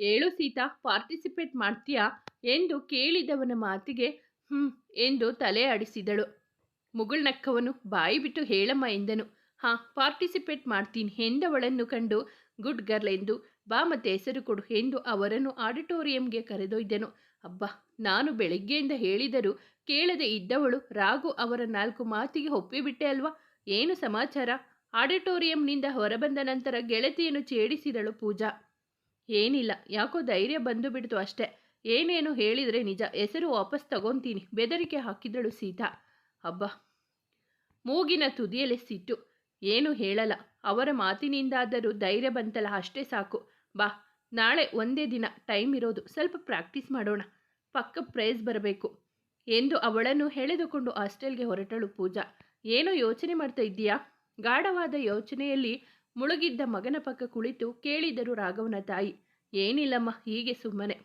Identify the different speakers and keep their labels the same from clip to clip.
Speaker 1: ಏಳು ಸೀತಾ, ಪಾರ್ಟಿಸಿಪೇಟ್ ಮಾಡ್ತೀಯಾ? ಎಂದು ಕೇಳಿದವನ ಮಾತಿಗೆ ಹ್ಞೂ ಎಂದು ತಲೆ ಆಡಿಸಿದಳು. ಮುಗುಳ್ನಕ್ಕವನು ಬಾಯಿ ಬಿಟ್ಟು, ಹೇಳಮ್ಮ, ಎಂದನು. ಹಾ, ಪಾರ್ಟಿಸಿಪೇಟ್ ಮಾಡ್ತೀನಿ, ಎಂದವಳನ್ನು ಕಂಡು, ಗುಡ್ ಗರ್ಲ್, ಎಂದು, ಬಾ ಮತ್ತೆ ಹೆಸರು ಕೊಡು, ಎಂದು ಅವರನ್ನು ಆಡಿಟೋರಿಯಂಗೆ ಕರೆದೊಯ್ದನು. ಅಬ್ಬಾ, ನಾನು ಬೆಳಗ್ಗೆಯಿಂದ ಹೇಳಿದರೂ ಕೇಳದೆ ಇದ್ದವಳು, ರಾಘು ಅವರ ನಾಲ್ಕು ಮಾತಿಗೆ ಒಪ್ಪಿಬಿಟ್ಟೆ ಅಲ್ವಾ? ಏನು ಸಮಾಚಾರ? ಆಡಿಟೋರಿಯಂನಿಂದ ಹೊರಬಂದ ನಂತರ ಗೆಳತಿಯನ್ನು ಛೇಡಿಸಿದಳು ಪೂಜಾ. ಏನಿಲ್ಲ, ಯಾಕೋ ಧೈರ್ಯ ಬಂದು ಬಿಡ್ತು ಅಷ್ಟೇ. ಏನೇನು ಹೇಳಿದರೆ ನಿಜ, ಹೆಸರು ವಾಪಸ್ ತಗೊತೀನಿ. ಬೆದರಿಕೆ ಹಾಕಿದಳು ಸೀತಾ. ಅಬ್ಬಾ, ಮೂಗಿನ ತುದಿಯಲ್ಲಿ ಸಿಟ್ಟು. ಏನು ಹೇಳಲ್ಲ, ಅವರ ಮಾತಿನಿಂದಾದರೂ ಧೈರ್ಯ ಬಂತಲ್ಲ, ಅಷ್ಟೇ ಸಾಕು. ಬಾ, ನಾಳೆ ಒಂದೇ ದಿನ ಟೈಮ್ ಇರೋದು, ಸ್ವಲ್ಪ ಪ್ರಾಕ್ಟೀಸ್ ಮಾಡೋಣ. ಪಕ್ಕ ಪ್ರೈಸ್ ಬರಬೇಕು ಎಂದು ಅವಳನ್ನು ಎಳೆದುಕೊಂಡು ಹಾಸ್ಟೆಲ್ಗೆ ಹೊರಟಳು ಪೂಜಾ. ಏನೋ ಯೋಚನೆ ಮಾಡ್ತಾ ಇದ್ದೀಯಾ? ಗಾಢವಾದ ಯೋಚನೆಯಲ್ಲಿ ಮುಳುಗಿದ್ದ ಮಗನ ಪಕ್ಕ ಕುಳಿತು ಕೇಳಿದರು ರಾಘವನ ತಾಯಿ. ಏನಿಲ್ಲಮ್ಮ, ಹೀಗೆ ಸುಮ್ಮನೆ.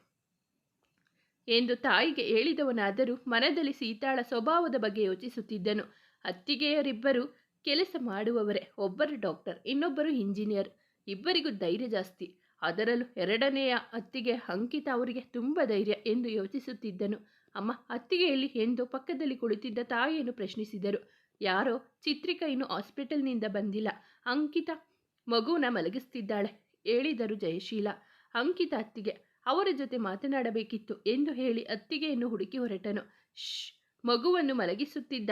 Speaker 1: ಎಂದು ತಾಯಿಗೆ ಹೇಳಿದವನಾದರೂ ಮನದಲ್ಲಿ ಸೀತಾಳ ಸ್ವಭಾವದ ಬಗ್ಗೆ ಯೋಚಿಸುತ್ತಿದ್ದನು. ಅತ್ತಿಗೆಯರಿಬ್ಬರು ಕೆಲಸ ಮಾಡುವವರೇ, ಒಬ್ಬರು ಡಾಕ್ಟರ್, ಇನ್ನೊಬ್ಬರು ಇಂಜಿನಿಯರ್. ಇಬ್ಬರಿಗೂ ಧೈರ್ಯ ಜಾಸ್ತಿ. ಅದರಲ್ಲೂ ಎರಡನೆಯ ಅತ್ತಿಗೆ ಅಂಕಿತ ಅವರಿಗೆ ತುಂಬ ಧೈರ್ಯ ಎಂದು ಯೋಚಿಸುತ್ತಿದ್ದನು. ಅಮ್ಮ, ಅತ್ತಿಗೆಯಲ್ಲಿ ಎಂದು ಪಕ್ಕದಲ್ಲಿ ಕುಳಿತಿದ್ದ ತಾಯಿಯನ್ನು ಪ್ರಶ್ನಿಸಿದರು. ಯಾರೋ, ಚಿತ್ರಿಕ ಇನ್ನು ಹಾಸ್ಪಿಟಲ್ನಿಂದ ಬಂದಿಲ್ಲ. ಅಂಕಿತ ಮಗುವನ್ನ ಮಲಗಿಸ್ತಿದ್ದಾಳೆ, ಹೇಳಿದರು ಜಯಶೀಲ. ಅಂಕಿತ ಅತ್ತಿಗೆ. ಅವರ ಜೊತೆ ಮಾತನಾಡಬೇಕಿತ್ತು ಎಂದು ಹೇಳಿ ಅತ್ತಿಗೆಯನ್ನು ಹುಡುಕಿ ಹೊರಟನು. ಶ್ ಮಗುವನ್ನು ಮಲಗಿಸುತ್ತಿದ್ದ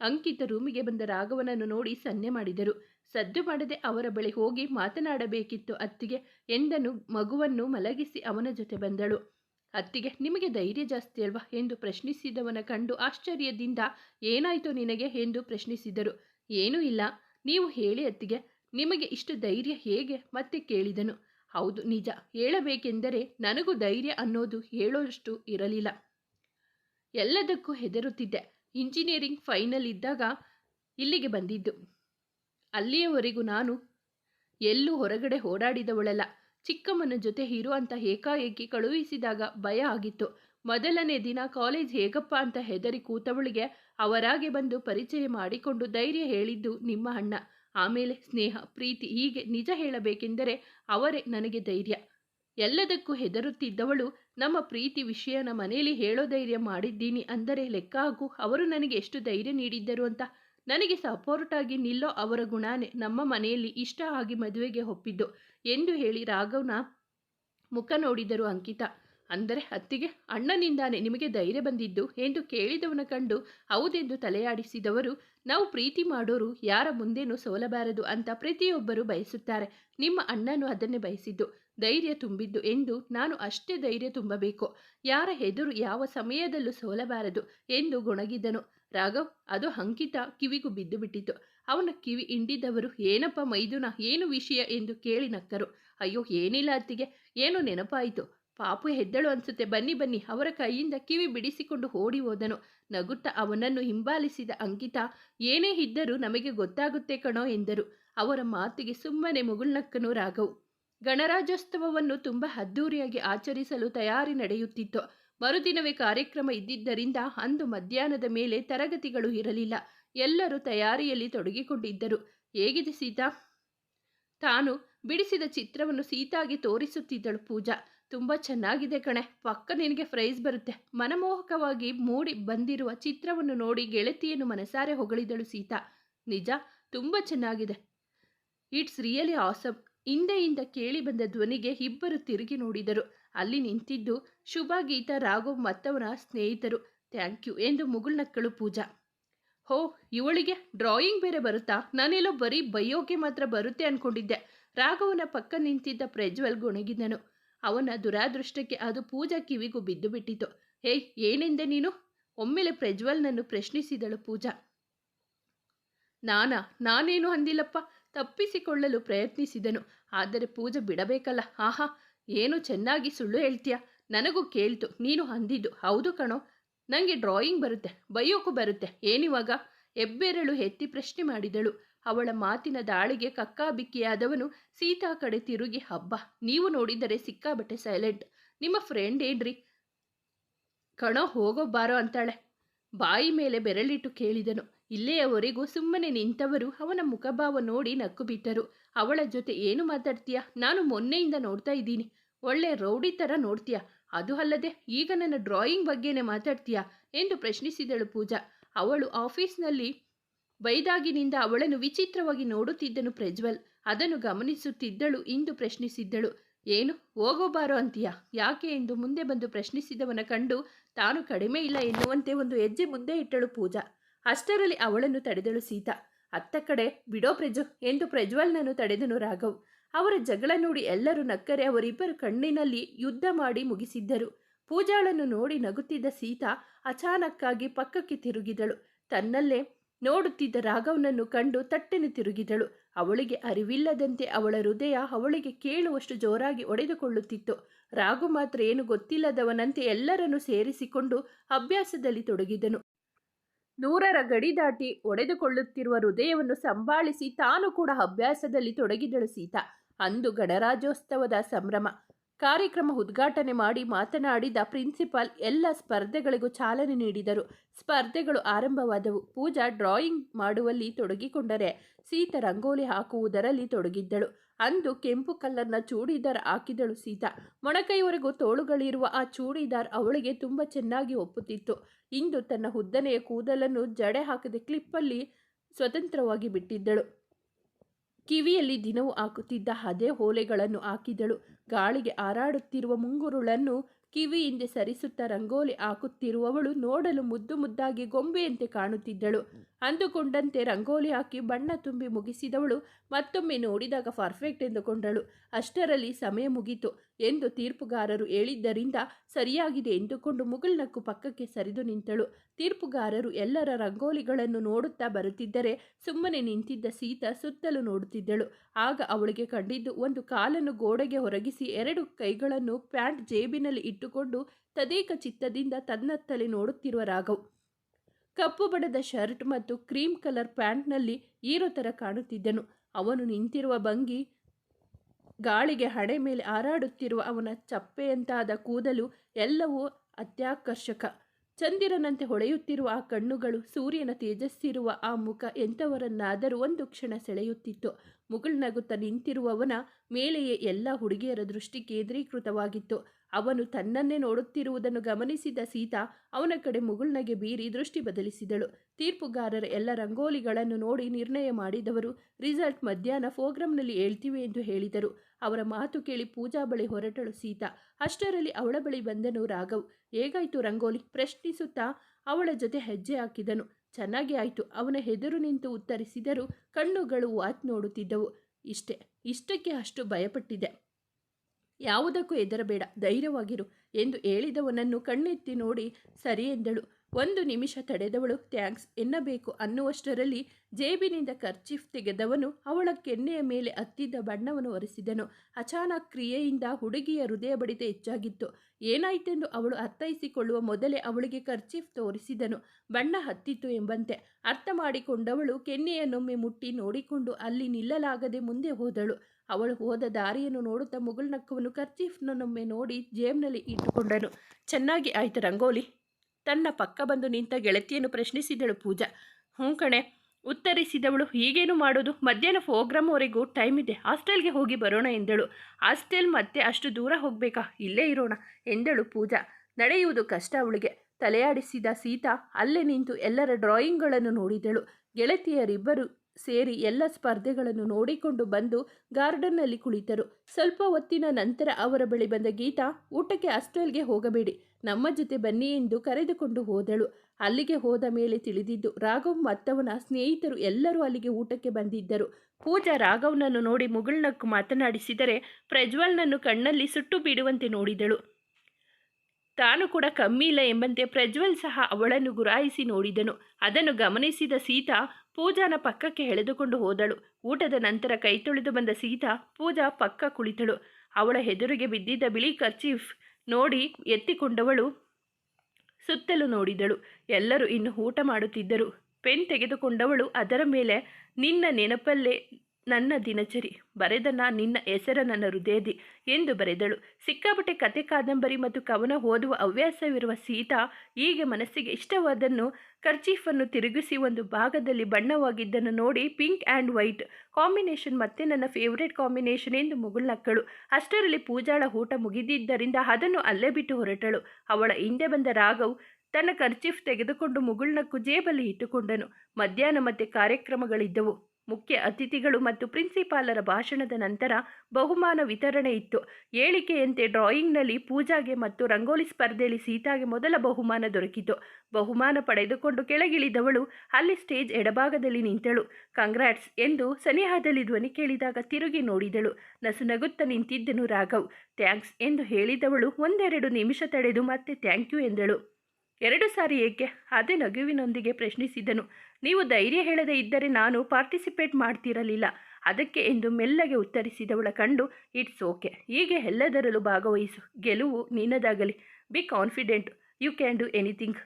Speaker 1: ಅಂಕಿತ ರೂಮಿಗೆ ಬಂದ ರಾಘವನನ್ನು ನೋಡಿ ಸನ್ನೆ ಮಾಡಿದರು. ಸದ್ದು ಮಾಡದೆ ಅವರ ಬಳಿ ಹೋಗಿ ಮಾತನಾಡಬೇಕಿತ್ತು ಅತ್ತಿಗೆ ಎಂದನು. ಮಗುವನ್ನು ಮಲಗಿಸಿ ಅವನ ಜೊತೆ ಬಂದಳು. ಅತ್ತಿಗೆ, ನಿಮಗೆ ಧೈರ್ಯ ಜಾಸ್ತಿ ಅಲ್ವಾ? ಎಂದು ಪ್ರಶ್ನಿಸಿದವನ ಕಂಡು ಆಶ್ಚರ್ಯದಿಂದ, ಏನಾಯಿತು ನಿನಗೆ? ಎಂದು ಪ್ರಶ್ನಿಸಿದರು. ಏನೂ ಇಲ್ಲ. ನೀವು ಹೇಳಿ ಅತ್ತಿಗೆ. ನಿಮಗೆ ಇಷ್ಟು ಧೈರ್ಯ ಹೇಗೆ? ಮತ್ತೆ ಕೇಳಿದನು. ಹೌದು, ನಿಜ. ಹೇಳಬೇಕೆಂದರೆ ನನಗೂ ಧೈರ್ಯ ಅನ್ನೋದು ಹೇಳೋಷ್ಟು ಇರಲಿಲ್ಲ. ಎಲ್ಲದಕ್ಕೂ ಹೆದರುತ್ತಿದ್ದೆ. ಇಂಜಿನಿಯರಿಂಗ್ ಫೈನಲ್ ಇದ್ದಾಗ ಇಲ್ಲಿಗೆ ಬಂದಿದ್ದು. ಅಲ್ಲಿಯವರೆಗೂ ನಾನು ಎಲ್ಲೂ ಹೊರಗಡೆ ಓಡಾಡಿದವಳಲ್ಲ. ಚಿಕ್ಕಮ್ಮನ ಜೊತೆ ಇರು ಅಂತ ಏಕಾಏಕಿ ಕಳುಹಿಸಿದಾಗ ಭಯ ಆಗಿತ್ತು. ಮೊದಲನೇ ದಿನ ಕಾಲೇಜ್ ಹೇಗಪ್ಪ ಅಂತ ಹೆದರಿ ಕೂತವಳಿಗೆ ಅವರಾಗೆ ಬಂದು ಪರಿಚಯ ಮಾಡಿಕೊಂಡು ಧೈರ್ಯ ಹೇಳಿದ್ದು ನಿಮ್ಮ ಅಣ್ಣ. ಆಮೇಲೆ ಸ್ನೇಹ, ಪ್ರೀತಿ ಹೀಗೆ ನಿಜ ಹೇಳಬೇಕೆಂದರೆ ಅವರೇ ನನಗೆ ಧೈರ್ಯ. ಎಲ್ಲದಕ್ಕೂ ಹೆದರುತ್ತಿದ್ದವಳು, ನಮ್ಮ ಪ್ರೀತಿ ವಿಷಯನ ಮನೆಯಲ್ಲಿ ಹೇಳೋ ಧೈರ್ಯ ಮಾಡಿದ್ದೀನಿ ಅಂದರೆ ಲೆಕ್ಕ ಹಾಕು, ಅವರು ನನಗೆ ಎಷ್ಟು ಧೈರ್ಯ ನೀಡಿದ್ದರು ಅಂತ. ನನಗೆ ಸಪೋರ್ಟ್ ಆಗಿ ನಿಲ್ಲೋ ಅವರ ಗುಣಾನೇ ನಮ್ಮ ಮನೆಯಲ್ಲಿ ಇಷ್ಟ ಆಗಿ ಮದುವೆಗೆ ಒಪ್ಪಿದ್ದು ಎಂದು ಹೇಳಿ ರಾಘವ್ನ ಮುಖ ನೋಡಿದರು ಅಂಕಿತ. ಅಂದರೆ ಅತ್ತಿಗೆ ಅಣ್ಣನಿಂದಾನೆ ನಿಮಗೆ ಧೈರ್ಯ ಬಂದಿದ್ದು ಎಂದು ಕೇಳಿದವನ ಕಂಡು ಹೌದೆಂದು ತಲೆಯಾಡಿಸಿದವರು, ನಾವು ಪ್ರೀತಿ ಮಾಡೋರು, ಯಾರ ಮುಂದೇನು ಸೋಲಬಾರದು ಅಂತ ಪ್ರತಿಯೊಬ್ಬರು ಬಯಸುತ್ತಾರೆ. ನಿಮ್ಮ ಅಣ್ಣನು ಅದನ್ನೇ ಬಯಸಿದ್ದು. ಧೈರ್ಯ ತುಂಬಿದ್ದು ಎಂದು ನಾನು ಅಷ್ಟೇ ಧೈರ್ಯ ತುಂಬಬೇಕು. ಯಾರ ಎದುರು ಯಾವ ಸಮಯದಲ್ಲೂ ಸೋಲಬಾರದು ಎಂದು ಗೊಣಗಿದನು. ರಾಘವ್, ಅದು ಅಂಕಿತ ಕಿವಿಗೂ ಬಿದ್ದು ಬಿಟ್ಟಿತು ಅವನ ಕಿವಿ ಹಿಂಡಿದವರು, ಏನಪ್ಪ ಮೈದುನ, ಏನು ವಿಷಯ? ಎಂದು ಕೇಳಿ ನಕ್ಕರು. ಅಯ್ಯೋ, ಏನಿಲ್ಲ ಅತ್ತಿಗೆ, ಏನೋ ನೆನಪಾಯಿತು. ಪಾಪು ಹೆದ್ದಳು ಅನ್ಸುತ್ತೆ. ಬನ್ನಿ ಬನ್ನಿ. ಅವರ ಕೈಯಿಂದ ಕಿವಿ ಬಿಡಿಸಿಕೊಂಡು ಓಡಿ ಹೋದನು. ನಗುತ್ತ ಅವನನ್ನು ಹಿಂಬಾಲಿಸಿದ ಅಂಕಿತ, ಏನೇ ಇದ್ದರೂ ನಮಗೆ ಗೊತ್ತಾಗುತ್ತೆ ಕಣೋ ಎಂದರು. ಅವರ ಮಾತಿಗೆ ಸುಮ್ಮನೆ ಮುಗುಳ್ನಕ್ಕನು ರಾಘವ್. ಗಣರಾಜ್ಯೋತ್ಸವವನ್ನು ತುಂಬ ಅದ್ದೂರಿಯಾಗಿ ಆಚರಿಸಲು ತಯಾರಿ ನಡೆಯುತ್ತಿತ್ತು. ಮರುದಿನವೇ ಕಾರ್ಯಕ್ರಮ ಇದ್ದಿದ್ದರಿಂದ ಅಂದು ಮಧ್ಯಾಹ್ನದ ಮೇಲೆ ತರಗತಿಗಳು ಇರಲಿಲ್ಲ. ಎಲ್ಲರೂ ತಯಾರಿಯಲ್ಲಿ ತೊಡಗಿಕೊಂಡಿದ್ದರು. ಹೇಗಿದೆ ಸೀತಾ? ತಾನು ಬಿಡಿಸಿದ ಚಿತ್ರವನ್ನು ಸೀತಾಗೆ ತೋರಿಸುತ್ತಿದ್ದಳು ಪೂಜಾ. ತುಂಬ ಚೆನ್ನಾಗಿದೆ ಕಣೆ. ಪಕ್ಕ ನಿನಗೆ ಪ್ರೈಸ್ ಬರುತ್ತೆ. ಮನಮೋಹಕವಾಗಿ ಮೂಡಿ ಬಂದಿರುವ ಚಿತ್ರವನ್ನು ನೋಡಿ ಗೆಳತಿಯನ್ನು ಮನಸಾರೆ ಹೊಗಳಿದಳು ಸೀತಾ. ನಿಜ, ತುಂಬ ಚೆನ್ನಾಗಿದೆ. It's really awesome. ಹಿಂದೆಯಿಂದ ಕೇಳಿ ಬಂದ ಧ್ವನಿಗೆ ಇಬ್ಬರು ತಿರುಗಿ ನೋಡಿದರು. ಅಲ್ಲಿ ನಿಂತಿದ್ದು ಶುಭ ಗೀತಾ, ರಾಘವ್ ಮತ್ತವನ ಸ್ನೇಹಿತರು. ಥ್ಯಾಂಕ್ ಯು ಎಂದು ಮುಗುಳ್ನಕ್ಕಳು ಪೂಜಾ. ಹೋ, ಇವಳಿಗೆ ಡ್ರಾಯಿಂಗ್ ಬೇರೆ ಬರುತ್ತಾ? ನಾನೆಲ್ಲೋ ಬರೀ ಬೈಯೋಕೆ ಮಾತ್ರ ಬರುತ್ತೆ ಅನ್ಕೊಂಡಿದ್ದೆ. ರಾಘವನ ಪಕ್ಕ ನಿಂತಿದ್ದ ಪ್ರಜ್ವಲ್ ಗೊಣಗಿದನು. ಅವನ ದುರಾದೃಷ್ಟಕ್ಕೆ ಅದು ಪೂಜಾ ಕಿವಿಗೂ ಬಿದ್ದು ಬಿಟ್ಟಿತು. ಹೇಯ್ ಏನೆಂದೆ ನೀನು? ಒಮ್ಮೆಲೆ ಪ್ರಜ್ವಲ್ನನ್ನು ಪ್ರಶ್ನಿಸಿದಳು ಪೂಜಾ. ನಾನಾ, ನಾನೇನು ಅಂದಿಲ್ಲಪ್ಪ? ತಪ್ಪಿಸಿಕೊಳ್ಳಲು ಪ್ರಯತ್ನಿಸಿದನು. ಆದರೆ ಪೂಜಾ ಬಿಡಬೇಕಲ್ಲ. ಆಹಾ, ಏನು ಚೆನ್ನಾಗಿ ಸುಳ್ಳು ಹೇಳ್ತೀಯ? ನನಗೂ ಕೇಳ್ತು. ನೀನು ಅಂದಿದ್ದು. ಹೌದು ಕಣೋ. ನನಗೆ ಡ್ರಾಯಿಂಗ್ ಬರುತ್ತೆ. ಬೈಯೋಕು ಬರುತ್ತೆ. ಏನಿವಾಗ? ಹೆಬ್ಬೆರಳು ಎತ್ತಿ ಪ್ರಶ್ನೆ ಮಾಡಿದಳು. ಅವಳ ಮಾತಿನ ದಾಳಿಗೆ ಕಕ್ಕಾಬಿಕ್ಕಿಯಾದವನು ಸೀತಾ ಕಡೆ ತಿರುಗಿ, ಹಬ್ಬ, ನೀವು ನೋಡಿದರೆ ಸಿಕ್ಕಾಬಟ್ಟೆ ಸೈಲೆಂಟ್. ನಿಮ್ಮ ಫ್ರೆಂಡ್ ಏನ್ರಿ? ಕಣೋ ಹೋಗೋ ಬಾರೋ ಅಂತಾಳೆ. ಬಾಯಿ ಮೇಲೆ ಬೆರಳಿಟ್ಟು ಕೇಳಿದನು. ಇಲ್ಲಿಯವರೆಗೂ ಸುಮ್ಮನೆ ನಿಂತವರು ಅವನ ಮುಖಭಾವ ನೋಡಿ ನಕ್ಕು ಬಿಟ್ಟರು ಅವಳ ಜೊತೆ ಏನು ಮಾತಾಡ್ತೀಯ? ನಾನು ಮೊನ್ನೆಯಿಂದ ನೋಡ್ತಾ ಇದ್ದೀನಿ. ಒಳ್ಳೆ ರೌಡಿ ಥರ ನೋಡ್ತೀಯ? ಅದು ಅಲ್ಲದೆ, ಈಗ ನನ್ನ ಡ್ರಾಯಿಂಗ್ ಬಗ್ಗೆನೇ ಮಾತಾಡ್ತೀಯಾ? ಎಂದು ಪ್ರಶ್ನಿಸಿದಳು ಪೂಜಾ. ಅವಳು ಆಫೀಸ್ನಲ್ಲಿ ಬೈದಾಗಿನಿಂದ ಅವಳನ್ನು ವಿಚಿತ್ರವಾಗಿ ನೋಡುತ್ತಿದ್ದನು ಪ್ರಜ್ವಲ್. ಅದನ್ನು ಗಮನಿಸುತ್ತಿದ್ದಳು, ಇಂದು ಪ್ರಶ್ನಿಸಿದ್ದಳು. ಏನು? ಹೋಗೋಬಾರೋ ಅಂತೀಯ? ಯಾಕೆ ಎಂದು ಮುಂದೆ ಬಂದು ಪ್ರಶ್ನಿಸಿದವನ ಕಂಡು ತಾನು ಕಡಿಮೆ ಇಲ್ಲ ಎನ್ನುವಂತೆ ಒಂದು ಹೆಜ್ಜೆ ಮುಂದೆ ಇಟ್ಟಳು ಪೂಜಾ. ಅಷ್ಟರಲ್ಲಿ ಅವಳನ್ನು ತಡೆದಳು ಸೀತಾ. ಅತ್ತ ಕಡೆ, ಬಿಡೋ ಪ್ರಜು ಎಂದು ಪ್ರಜ್ವಲ್ನನ್ನು ತಡೆದನು ರಾಘವ್. ಅವರ ಜಗಳ ನೋಡಿ ಎಲ್ಲರೂ ನಕ್ಕರೆ ಅವರಿಬ್ಬರು ಕಣ್ಣಿನಲ್ಲಿ ಯುದ್ಧ ಮಾಡಿ ಮುಗಿಸಿದ್ದರು. ಪೂಜಾಳನ್ನು ನೋಡಿ ನಗುತ್ತಿದ್ದ ಸೀತಾ ಅಚಾನಕ್ಕಾಗಿ ಪಕ್ಕಕ್ಕೆ ತಿರುಗಿದಳು. ತನ್ನಲ್ಲೇ ನೋಡುತ್ತಿದ್ದ ರಾಘವನನ್ನು ಕಂಡು ತಟ್ಟೆನೆ ತಿರುಗಿದಳು. ಅವಳಿಗೆ ಅರಿವಿಲ್ಲದಂತೆ ಅವಳ ಹೃದಯ ಅವಳಿಗೆ ಕೇಳುವಷ್ಟು ಜೋರಾಗಿ ಒಡೆದುಕೊಳ್ಳುತ್ತಿತ್ತು. ರಾಘು ಮಾತ್ರ ಏನು ಗೊತ್ತಿಲ್ಲದವನಂತೆ ಎಲ್ಲರನ್ನು ಸೇರಿಸಿಕೊಂಡು ಅಭ್ಯಾಸದಲ್ಲಿ ತೊಡಗಿದನು. ನೂರರ ಗಡಿ ದಾಟಿ ಒಡೆದುಕೊಳ್ಳುತ್ತಿರುವ ಹೃದಯವನ್ನು ಸಂಭಾಳಿಸಿ ತಾನು ಕೂಡ ಅಭ್ಯಾಸದಲ್ಲಿ ತೊಡಗಿದಳು ಸೀತಾ. ಅಂದು ಗಣರಾಜ್ಯೋತ್ಸವದ ಸಂಭ್ರಮ. ಕಾರ್ಯಕ್ರಮ ಉದ್ಘಾಟನೆ ಮಾಡಿ ಮಾತನಾಡಿದ ಪ್ರಿನ್ಸಿಪಾಲ್, ಎಲ್ಲ ಸ್ಪರ್ಧೆಗಳಿಗೂ ಚಾಲನೆ ನೀಡಿದರು. ಸ್ಪರ್ಧೆಗಳು ಆರಂಭವಾದವು. ಪೂಜಾ ಡ್ರಾಯಿಂಗ್ ಮಾಡುವಲ್ಲಿ ತೊಡಗಿಕೊಂಡರೆ ಸೀತಾ ರಂಗೋಲಿ ಹಾಕುವುದರಲ್ಲಿ ತೊಡಗಿದ್ದಳು. ಅಂದು ಕೆಂಪು ಕಲ್ಲರ್ನ ಚೂಡಿದಾರ್ ಹಾಕಿದಳು ಸೀತಾ. ಮೊಣಕೈವರೆಗೂ ತೋಳುಗಳಿರುವ ಆ ಚೂಡಿದಾರ್ ಅವಳಿಗೆ ತುಂಬ ಚೆನ್ನಾಗಿ ಒಪ್ಪುತ್ತಿತ್ತು. ಇಂದು ತನ್ನ ಉದ್ದನೆಯ ಕೂದಲನ್ನು ಜಡೆ ಹಾಕದೆ ಕ್ಲಿಪ್ಪಲ್ಲಿ ಸ್ವತಂತ್ರವಾಗಿ ಬಿಟ್ಟಿದ್ದಳು. ಕಿವಿಯಲ್ಲಿ ದಿನವೂ ಹಾಕುತ್ತಿದ್ದ ಅದೇ ಓಲೆಗಳನ್ನು ಹಾಕಿದಳು. ಗಾಳಿಗೆ ಹಾರಾಡುತ್ತಿರುವ ಮುಂಗುರುಳನ್ನು ಕಿವಿಯಿಂದ ಸರಿಸುತ್ತಾ ರಂಗೋಲಿ ಹಾಕುತ್ತಿರುವವಳು ನೋಡಲು ಮುದ್ದು ಮುದ್ದಾಗಿ ಗೊಂಬೆಯಂತೆ ಕಾಣುತ್ತಿದ್ದಳು. ಅಂದುಕೊಂಡಂತೆ ರಂಗೋಲಿ ಹಾಕಿ ಬಣ್ಣ ತುಂಬಿ ಮುಗಿಸಿದವಳು ಮತ್ತೊಮ್ಮೆ ನೋಡಿದಾಗ ಪರ್ಫೆಕ್ಟ್ ಎಂದುಕೊಂಡಳು. ಅಷ್ಟರಲ್ಲಿ ಸಮಯ ಮುಗೀತು. ಎಂದು ತೀರ್ಪುಗಾರರು ಹೇಳಿದ್ದರಿಂದ ಸರಿಯಾಗಿದೆ ಎಂದುಕೊಂಡು ಮುಗುಳ್ನಕ್ಕು ಪಕ್ಕಕ್ಕೆ ಸರಿದು ನಿಂತಳು. ತೀರ್ಪುಗಾರರು ಎಲ್ಲರ ರಂಗೋಲಿಗಳನ್ನು ನೋಡುತ್ತಾ ಬರುತ್ತಿದ್ದರೆ ಸುಮ್ಮನೆ ನಿಂತಿದ್ದ ಸೀತಾ ಸುತ್ತಲೂ ನೋಡುತ್ತಿದ್ದಳು. ಆಗ ಅವಳಿಗೆ ಕಂಡಿದ್ದು ಒಂದು ಕಾಲನ್ನು ಗೋಡೆಗೆ ಹೊರಗಿಸಿ ಎರಡು ಕೈಗಳನ್ನು ಪ್ಯಾಂಟ್ ಜೇಬಿನಲ್ಲಿ ಇಟ್ಟುಕೊಂಡು ತದೇಕ ಚಿತ್ತದಿಂದ ತನ್ನತ್ತಲೇ ನೋಡುತ್ತಿರುವ ರಾಘವ್. ಕಪ್ಪು ಬಣ್ಣದ ಶರ್ಟ್ ಮತ್ತು ಕ್ರೀಮ್ ಕಲರ್ ಪ್ಯಾಂಟ್ನಲ್ಲಿ ಈರೋ ಥರ ಕಾಣುತ್ತಿದ್ದನು. ಅವನು ನಿಂತಿರುವ ಭಂಗಿ ಗಾಳಿಗೆ ಹಣೆ ಮೇಲೆ ಹಾರಾಡುತ್ತಿರುವ ಅವನ ಚಪ್ಪೆಯಂತಾದ ಕೂದಲು ಎಲ್ಲವೂ ಅತ್ಯಾಕರ್ಷಕ. ಚಂದಿರನಂತೆ ಹೊಳೆಯುತ್ತಿರುವ ಆ ಕಣ್ಣುಗಳು ಸೂರ್ಯನ ತೇಜಸ್ಸಿರುವ ಆ ಮುಖ ಎಂಥವರನ್ನಾದರೂ ಒಂದು ಕ್ಷಣ ಸೆಳೆಯುತ್ತಿತ್ತು. ಮುಗುಳ್ನಗುತ್ತ ನಿಂತಿರುವವನ ಮೇಲೆಯೇ ಎಲ್ಲ ಹುಡುಗಿಯರ ದೃಷ್ಟಿ ಕೇಂದ್ರೀಕೃತವಾಗಿತ್ತು. ಅವನು ತನ್ನನ್ನೇ ನೋಡುತ್ತಿರುವುದನ್ನು ಗಮನಿಸಿದ ಸೀತಾ ಅವನ ಕಡೆ ಮುಗುಳ್ನಗೆ ಬೀರಿ ದೃಷ್ಟಿ ಬದಲಿಸಿದಳು. ತೀರ್ಪುಗಾರರ ಎಲ್ಲ ರಂಗೋಲಿಗಳನ್ನು ನೋಡಿ ನಿರ್ಣಯ ಮಾಡಿದವರು, ರಿಸಲ್ಟ್ ಮಧ್ಯಾಹ್ನ ಪ್ರೋಗ್ರಾಂನಲ್ಲಿ ಹೇಳ್ತೀವಿ ಎಂದು ಹೇಳಿದರು. ಅವರ ಮಾತು ಕೇಳಿ ಪೂಜಾ ಬಳಿ ಹೊರಟಳು ಸೀತಾ. ಅಷ್ಟರಲ್ಲಿ ಅವಳ ಬಳಿ ಬಂದನು ರಾಘವ್. ಹೇಗಾಯ್ತು ರಂಗೋಲಿ? ಪ್ರಶ್ನಿಸುತ್ತಾ? ಅವಳ ಜೊತೆ ಹೆಜ್ಜೆ ಹಾಕಿದನು. ಚೆನ್ನಾಗಿ ಆಯಿತು. ಅವನ ಹೆದರು ನಿಂತು ಉತ್ತರಿಸಿದರೂ, ಕಣ್ಣುಗಳು ವಾಚ್ ನೋಡುತ್ತಿದ್ದವು. ಇಷ್ಟೇ, ಇಷ್ಟಕ್ಕೆ ಅಷ್ಟು ಭಯಪಟ್ಟಿದೆ ಯಾವುದಕ್ಕೂ ಹೆದರಬೇಡ, ಧೈರ್ಯವಾಗಿರು ಎಂದು ಹೇಳಿದವನನ್ನು ಕಣ್ಣೆತ್ತಿ ನೋಡಿ ಸರಿ ಎಂದಳು. ಒಂದು ನಿಮಿಷ ತಡೆದವಳು, ಥ್ಯಾಂಕ್ಸ್, ಎನ್ನಬೇಕು ಅನ್ನುವಷ್ಟರಲ್ಲಿ ಜೇಬಿನಿಂದ ಕರ್ಚೀಫ್ ತೆಗೆದವನು ಅವಳ ಕೆನ್ನೆಯ ಮೇಲೆ ಹತ್ತಿದ್ದ ಬಣ್ಣವನ್ನು ಒರೆಸಿದನು. ಅಚಾನಕ್ ಕ್ರಿಯೆಯಿಂದ ಹುಡುಗಿಯ ಹೃದಯ ಬಡಿತ ಹೆಚ್ಚಾಗಿತ್ತು. ಏನಾಯಿತೆಂದು ಅವಳು ಅರ್ಥೈಸಿಕೊಳ್ಳುವ ಮೊದಲೇ ಅವಳಿಗೆ ಕರ್ಚೀಫ್ ತೋರಿಸಿದನು. ಬಣ್ಣ ಹತ್ತಿತ್ತು ಎಂಬಂತೆ. ಅರ್ಥ ಮಾಡಿಕೊಂಡವಳು ಕೆನ್ನೆಯನ್ನೊಮ್ಮೆ ಮುಟ್ಟಿ ನೋಡಿಕೊಂಡು ಅಲ್ಲಿ ನಿಲ್ಲಲಾಗದೆ ಮುಂದೆ ಹೋದಳು. ಅವಳು ಹೋದ ದಾರಿಯನ್ನು ನೋಡುತ್ತಾ ಮುಗುಳ್ನಕ್ಕವನು ಕರ್ಚೀಫ್ನನ್ನೊಮ್ಮೆ ನೋಡಿ ಜೇಬ್ನಲ್ಲಿ ಇಟ್ಟುಕೊಂಡನು. ಚೆನ್ನಾಗಿ ಆಯಿತು ರಂಗೋಲಿ. ತನ್ನ ಪಕ್ಕ ಬಂದು ನಿಂತ ಗೆಳತಿಯನ್ನು ಪ್ರಶ್ನಿಸಿದಳು ಪೂಜಾ. ಹ್ಞೂ ಕಣೆ, ಉತ್ತರಿಸಿದವಳು, ಹೀಗೇನು ಮಾಡೋದು? ಮಧ್ಯಾಹ್ನ ಪ್ರೋಗ್ರಾಮ್ವರೆಗೂ ಟೈಮ್ ಇದೆ. ಹಾಸ್ಟೆಲ್ಗೆ ಹೋಗಿ ಬರೋಣ ಎಂದಳು. ಹಾಸ್ಟೆಲ್ ಮತ್ತೆ ಅಷ್ಟು ದೂರ ಹೋಗಬೇಕಾ? ಇಲ್ಲೇ ಇರೋಣ ಎಂದಳು ಪೂಜಾ. ನಡೆಯುವುದು ಕಷ್ಟ ಅವಳಿಗೆ. ತಲೆಯಾಡಿಸಿದ ಸೀತಾ ಅಲ್ಲೇ ನಿಂತು ಎಲ್ಲರ ಡ್ರಾಯಿಂಗ್ಗಳನ್ನು ನೋಡಿದಳು. ಗೆಳತಿಯರಿಬ್ಬರು ಸೇರಿ ಎಲ್ಲ ಸ್ಪರ್ಧೆಗಳನ್ನು ನೋಡಿಕೊಂಡು ಬಂದು ಗಾರ್ಡನ್ನಲ್ಲಿ ಕುಳಿತರು. ಸ್ವಲ್ಪ ಹೊತ್ತಿನ ನಂತರ ಅವರ ಬಳಿ ಬಂದ ಗೀತಾ, ಊಟಕ್ಕೆ ಹಾಸ್ಟೆಲ್ಗೆ ಹೋಗಬೇಡಿ. ನಮ್ಮ ಜೊತೆ ಬನ್ನಿ ಎಂದು ಕರೆದುಕೊಂಡು ಹೋದಳು. ಅಲ್ಲಿಗೆ ಹೋದ ಮೇಲೆ ತಿಳಿದಿದ್ದು, ರಾಘವ್ ಮತ್ತವನ ಸ್ನೇಹಿತರು ಎಲ್ಲರೂ ಅಲ್ಲಿಗೆ ಊಟಕ್ಕೆ ಬಂದಿದ್ದರು. ಪೂಜಾ ರಾಘವ್ನನ್ನು ನೋಡಿ ಮುಗುಳ್ನಕ್ಕು ಮಾತನಾಡಿಸಿದರೆ ಪ್ರಜ್ವಲ್ನನ್ನು ಕಣ್ಣಲ್ಲಿ ಸುಟ್ಟು ಬಿಡುವಂತೆ ನೋಡಿದಳು. ತಾನು ಕೂಡ ಕಮ್ಮಿ ಇಲ್ಲ ಎಂಬಂತೆ ಪ್ರಜ್ವಲ್ ಸಹ ಅವಳನ್ನು ಗುರಾಯಿಸಿ ನೋಡಿದನು. ಅದನ್ನು ಗಮನಿಸಿದ ಸೀತಾ ಪೂಜಾನ ಪಕ್ಕಕ್ಕೆ ಎಳೆದುಕೊಂಡು ಹೋದಳು. ಊಟದ ನಂತರ ಕೈ ತೊಳೆದು ಬಂದ ಸೀತಾ ಪೂಜಾ ಪಕ್ಕ ಕುಳಿತಳು. ಅವಳ ಹೆದುರಿಗೆ ಬಿದ್ದಿದ್ದ ಬಿಳಿ ಕರ್ಚೀಫ್ ನೋಡಿ ಎತ್ತಿಕೊಂಡವಳು ಸುತ್ತಲೂ ನೋಡಿದಳು. ಎಲ್ಲರೂ ಇನ್ನು ಊಟ ಮಾಡುತ್ತಿದ್ದರು. ಪೆನ್ ತೆಗೆದುಕೊಂಡವಳು ಅದರ ಮೇಲೆ ನಿನ್ನ ನೆನಪಲ್ಲೇ ನನ್ನ ದಿನಚರಿ. ಬರೆದನ ನಿನ್ನ ಹೆಸರ ನನ್ನ ಹೃದಯದಿ ಎಂದು ಬರೆದಳು. ಸಿಕ್ಕಾಪಟ್ಟೆ ಕತೆ ಕಾದಂಬರಿ ಮತ್ತು ಕವನ ಓದುವ ಹವ್ಯಾಸವಿರುವ ಸೀತಾ ಹೀಗೆ ಮನಸ್ಸಿಗೆ ಇಷ್ಟವಾದನ್ನು ಕರ್ಚೀಫನ್ನು ತಿರುಗಿಸಿ ಒಂದು ಭಾಗದಲ್ಲಿ ಬಣ್ಣವಾಗಿದ್ದನ್ನು ನೋಡಿ ಪಿಂಕ್ ಆ್ಯಂಡ್ ವೈಟ್ ಕಾಂಬಿನೇಷನ್ ಮತ್ತೆ ನನ್ನ ಫೇವ್ರೆಟ್ ಕಾಂಬಿನೇಷನ್ ಎಂದು ಮುಗುಳ್ನಕ್ಕಳು. ಅಷ್ಟರಲ್ಲಿ ಪೂಜಾಳ ಊಟ ಮುಗಿದಿದ್ದರಿಂದ ಅದನ್ನು ಅಲ್ಲೇ ಬಿಟ್ಟು ಹೊರಟಳು. ಅವಳ ಹಿಂದೆ ಬಂದ ರಾಘವ್ ತನ್ನ ಕರ್ಚೀಫ್ ತೆಗೆದುಕೊಂಡು ಮುಗುಳ್ನಕ್ಕು ಜೇಬಲ್ಲಿ ಇಟ್ಟುಕೊಂಡನು. ಮಧ್ಯಾಹ್ನ ಮತ್ತೆ ಕಾರ್ಯಕ್ರಮಗಳಿದ್ದವು. ಮುಖ್ಯ ಅತಿಥಿಗಳು ಮತ್ತು ಪ್ರಿನ್ಸಿಪಾಲರ ಭಾಷಣದ ನಂತರ ಬಹುಮಾನ ವಿತರಣೆ ಇತ್ತು. ಹೇಳಿಕೆಯಂತೆ ಡ್ರಾಯಿಂಗ್ನಲ್ಲಿ ಪೂಜಾಗೆ ಮತ್ತು ರಂಗೋಲಿ ಸ್ಪರ್ಧೆಯಲ್ಲಿ ಸೀತಾಗೆ ಮೊದಲ ಬಹುಮಾನ ದೊರಕಿತು. ಬಹುಮಾನ ಪಡೆದುಕೊಂಡು ಕೆಳಗಿಳಿದವಳು ಅಲ್ಲಿ ಸ್ಟೇಜ್ ಎಡಭಾಗದಲ್ಲಿ ನಿಂತಳು. ಕಂಗ್ರಾಟ್ಸ್ ಎಂದು ಸನಿಹದಲ್ಲಿ ಧ್ವನಿ ಕೇಳಿದಾಗ ತಿರುಗಿ ನೋಡಿದಳು. ನಸುನಗುತ್ತ ನಿಂತಿದ್ದನು ರಾಘವ್. ಥ್ಯಾಂಕ್ಸ್ ಎಂದು ಹೇಳಿದವಳು ಒಂದೆರಡು ನಿಮಿಷ ತಡೆದು ಮತ್ತೆ ಥ್ಯಾಂಕ್ ಯು ಎಂದಳು. ಎರಡು ಸಾರಿ ಏಕೆ? ಅದೇ ನಗುವಿನೊಂದಿಗೆ ಪ್ರಶ್ನಿಸಿದನು. ನೀವು ಧೈರ್ಯ ಹೇಳದೇ ಇದ್ದರೆ ನಾನು ಪಾರ್ಟಿಸಿಪೇಟ್ ಮಾಡ್ತಿರಲಿಲ್ಲ. ಅದಕ್ಕೆ ಎಂದು ಮೆಲ್ಲಗೆ ಉತ್ತರಿಸಿದವಳ ಕಂಡು, ಇಟ್ಸ್ ಓಕೆ. ಹೀಗೆ ಎಲ್ಲದರಲ್ಲೂ ಭಾಗವಹಿಸು. ಗೆಲುವು ನಿನ್ನದಾಗಲಿ. Be confident. You can do anything.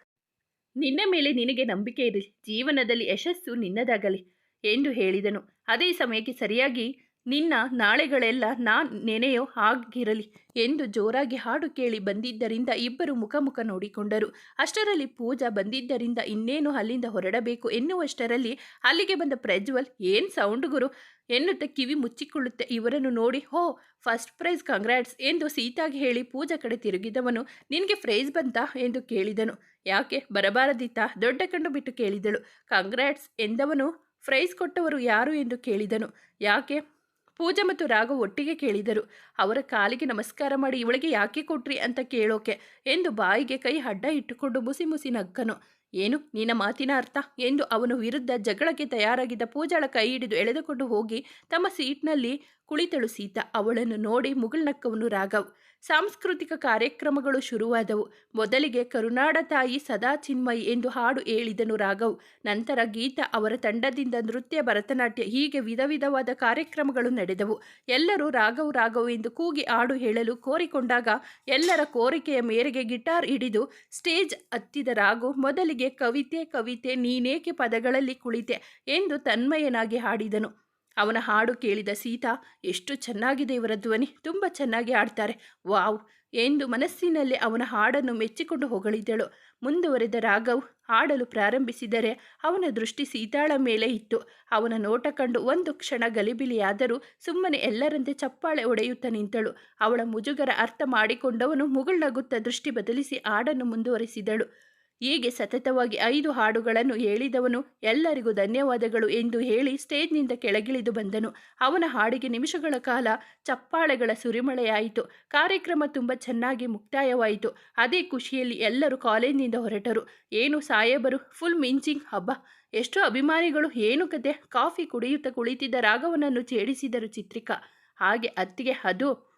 Speaker 1: ನಿನ್ನ ಮೇಲೆ ನಿನಗೆ ನಂಬಿಕೆ ಇರಲಿ ಜೀವನದಲ್ಲಿ ಯಶಸ್ಸು ನಿನ್ನದಾಗಲಿ. ಎಂದು ಹೇಳಿದನು. ಅದೇ ಸಮಯಕ್ಕೆ ಸರಿಯಾಗಿ ನಿನ್ನ ನಾಳೆಗಳೆಲ್ಲ ನಾ ನೆನೆಯೋ ಆಗಿರಲಿ ಎಂದು ಜೋರಾಗಿ ಹಾಡು ಕೇಳಿ ಬಂದಿದ್ದರಿಂದ ಇಬ್ಬರು ಮುಖ ಮುಖ ನೋಡಿಕೊಂಡರು. ಅಷ್ಟರಲ್ಲಿ ಪೂಜಾ ಬಂದಿದ್ದರಿಂದ ಇನ್ನೇನು ಅಲ್ಲಿಂದ ಹೊರಡಬೇಕು ಎನ್ನುವಷ್ಟರಲ್ಲಿ ಅಲ್ಲಿಗೆ ಬಂದ ಪ್ರಜ್ವಲ್, ಏನು ಸೌಂಡ್ ಗುರು? ಎನ್ನುತ್ತ ಕಿವಿ ಮುಚ್ಚಿಕೊಳ್ಳುತ್ತೆ. ಇವರನ್ನು ನೋಡಿ, ಹೋ, ಫಸ್ಟ್ ಪ್ರೈಸ್ ಕಂಗ್ರಾಟ್ಸ್ ಎಂದು ಸೀತಾಗೆ ಹೇಳಿ ಪೂಜಾ ಕಡೆ ತಿರುಗಿದವನು. ನಿನಗೆ ಪ್ರೈಸ್ ಬಂತಾ? ಎಂದು ಕೇಳಿದನು. ಯಾಕೆ? ಬರಬಾರದಿತ್ತಾ? ದೊಡ್ಡ ಕಂಡು ಬಿಟ್ಟು ಕೇಳಿದಳು. ಕಂಗ್ರಾಟ್ಸ್ ಎಂದವನು ಪ್ರೈಸ್ ಕೊಟ್ಟವರು ಯಾರು? ಎಂದು ಕೇಳಿದನು. ಯಾಕೆ? ಪೂಜಾ ಮತ್ತು ರಾಘವ್ ಒಟ್ಟಿಗೆ ಕೇಳಿದರು. ಅವರ ಕಾಲಿಗೆ ನಮಸ್ಕಾರ ಮಾಡಿ, ಇವಳಿಗೆ ಯಾಕೆ ಕೊಟ್ರಿ ಅಂತ ಕೇಳೋಕೆ? ಎಂದು ಬಾಯಿಗೆ ಕೈ ಅಡ್ಡ ಇಟ್ಟುಕೊಂಡು ಮುಸಿ ಮುಸಿ ನಕ್ಕನು ಏನು? ನಿನ್ನ ಮಾತಿನ ಅರ್ಥ? ಎಂದು ಅವನು ವಿರುದ್ಧ ಜಗಳಕ್ಕೆ ತಯಾರಾಗಿದ್ದ ಪೂಜಾಳ ಕೈ ಹಿಡಿದು ಎಳೆದುಕೊಂಡು ಹೋಗಿ ತಮ್ಮ ಸೀಟ್ನಲ್ಲಿ ಕುಳಿತಳು ಸೀತಾ. ಅವಳನ್ನು ನೋಡಿ ಮುಗುಳ್ನಕ್ಕವನು ರಾಘವ್. ಸಾಂಸ್ಕೃತಿಕ ಕಾರ್ಯಕ್ರಮಗಳು ಶುರುವಾದವು. ಮೊದಲಿಗೆ ಕರುನಾಡ ತಾಯಿ ಸದಾ ಚಿನ್ಮಯಿ ಎಂದು ಹಾಡು ಹೇಳಿದನು ರಾಘವ್. ನಂತರ ಗೀತಾ ಅವರ ತಂಡದಿಂದ ನೃತ್ಯ, ಭರತನಾಟ್ಯ ಹೀಗೆ ವಿಧ ವಿಧವಾದ ಕಾರ್ಯಕ್ರಮಗಳು ನಡೆದವು. ಎಲ್ಲರೂ ರಾಘವ್ ರಾಘವ್ ಎಂದು ಕೂಗಿ ಹಾಡು ಹೇಳಲು ಕೋರಿಕೊಂಡಾಗ ಎಲ್ಲರ ಕೋರಿಕೆಯ ಮೇರೆಗೆ ಗಿಟಾರ್ ಹಿಡಿದು ಸ್ಟೇಜ್ ಹತ್ತಿದ ರಾಘವ್ ಮೊದಲಿಗೆ ಕವಿತೆ ಕವಿತೆ ನೀನೇಕೆ ಪದಗಳಲ್ಲಿ ಕುಳಿತೆ ಎಂದು ತನ್ಮಯನಾಗಿ ಹಾಡಿದನು. ಅವನ ಹಾಡು ಕೇಳಿದ ಸೀತಾ, ಎಷ್ಟು ಚೆನ್ನಾಗಿದೆ ಇವರ ಧ್ವನಿ, ತುಂಬ ಚೆನ್ನಾಗಿ ಹಾಡ್ತಾರೆ. ವಾವ್! ಎಂದು ಮನಸ್ಸಿನಲ್ಲಿ ಅವನ ಹಾಡನ್ನು ಮೆಚ್ಚಿಕೊಂಡು ಹೊಗಳಿದಳು. ಮುಂದುವರೆದ ರಾಘವ್ ಹಾಡಲು ಪ್ರಾರಂಭಿಸಿದರೆ ಅವನ ದೃಷ್ಟಿ ಸೀತಾಳ ಮೇಲೆ ಇತ್ತು. ಅವನ ನೋಟ ಕಂಡು ಒಂದು ಕ್ಷಣ ಗಲಿಬಿಲಿಯಾದರೂ ಸುಮ್ಮನೆ ಎಲ್ಲರಂತೆ ಚಪ್ಪಾಳೆ ಒಡೆಯುತ್ತಾ ನಿಂತಳು. ಅವಳ ಮುಜುಗರ ಅರ್ಥ ಮಾಡಿಕೊಂಡವನು ಮುಗುಳ್ನಗುತ್ತ ದೃಷ್ಟಿ ಬದಲಿಸಿ ಹಾಡನ್ನು ಮುಂದುವರಿಸಿದಳು. ಹೀಗೆ ಸತತವಾಗಿ ಐದು ಹಾಡುಗಳನ್ನು ಹೇಳಿದವನು ಎಲ್ಲರಿಗೂ ಧನ್ಯವಾದಗಳು ಎಂದು ಹೇಳಿ ಸ್ಟೇಜ್ನಿಂದ ಕೆಳಗಿಳಿದು ಬಂದನು. ಅವನ ಹಾಡಿಗೆ ನಿಮಿಷಗಳ ಕಾಲ ಚಪ್ಪಾಳೆಗಳ ಸುರಿಮಳೆಯಾಯಿತು. ಕಾರ್ಯಕ್ರಮ ತುಂಬ ಚೆನ್ನಾಗಿ ಮುಕ್ತಾಯವಾಯಿತು. ಅದೇ ಖುಷಿಯಲ್ಲಿ ಎಲ್ಲರೂ ಕಾಲೇಜಿನಿಂದ ಹೊರಟರು. ಏನು ಸಾಹೇಬರು, ಫುಲ್ ಮಿಂಚಿಂಗ್, ಹಬ್ಬ. ಎಷ್ಟು ಅಭಿಮಾನಿಗಳು ಏನು ಕತೆ, ಕಾಫಿ ಕುಡಿಯುತ್ತಾ ಕುಳಿತಿದ್ದ ರಾಘವನನ್ನು ಛೇಡಿಸಿದರು ಚಿತ್ರಿಕಾ. ಹಾಗೆ ಅತ್ತಿಗೆ, ಅದು